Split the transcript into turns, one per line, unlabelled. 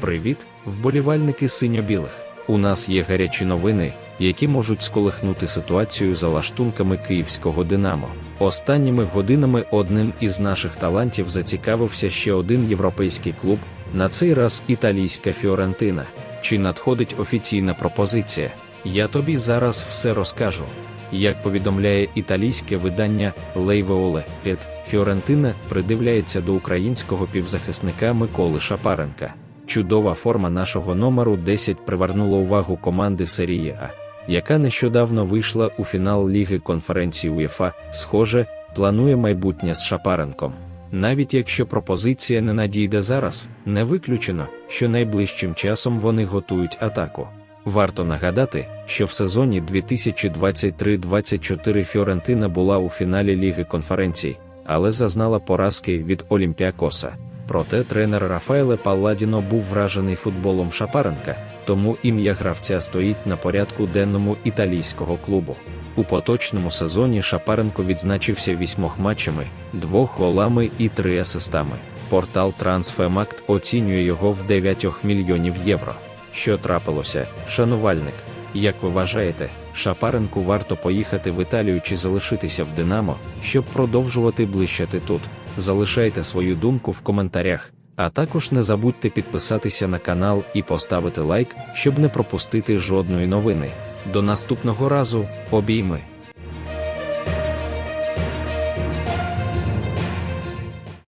Привіт, вболівальники синьо-білих. У нас є гарячі новини, які можуть сколихнути ситуацію за лаштунками київського Динамо. Останніми годинами одним із наших талантів зацікавився ще один європейський клуб, на цей раз італійська Фіорентина. Чи надходить офіційна пропозиція? Я тобі зараз все розкажу. Як повідомляє італійське видання Лейвеоле, Фіорентина придивляється до українського півзахисника Миколи Шапаренка. Чудова форма нашого номеру 10 привернула увагу команди серії А, яка нещодавно вийшла у фінал Ліги конференції УЄФА, схоже, планує майбутнє з Шапаренком. Навіть якщо пропозиція не надійде зараз, не виключено, що найближчим часом вони готують атаку. Варто нагадати, що в сезоні 2023-24 Фіорентина була у фіналі Ліги конференцій, але зазнала поразки від Олімпіакоса. Проте тренер Рафаеле Палладіно був вражений футболом Шапаренка, тому ім'я гравця стоїть на порядку денному італійського клубу. У поточному сезоні Шапаренко відзначився вісьмох матчами, двох голами і три асистами. Портал Transfermarkt оцінює його в 9 мільйонів євро. Що трапилося, шанувальник? Як ви вважаєте, Шапаренку варто поїхати в Італію чи залишитися в Динамо, щоб продовжувати блищати тут? Залишайте свою думку в коментарях, а також не забудьте підписатися на канал і поставити лайк, щоб не пропустити жодної новини. До наступного разу, обійми!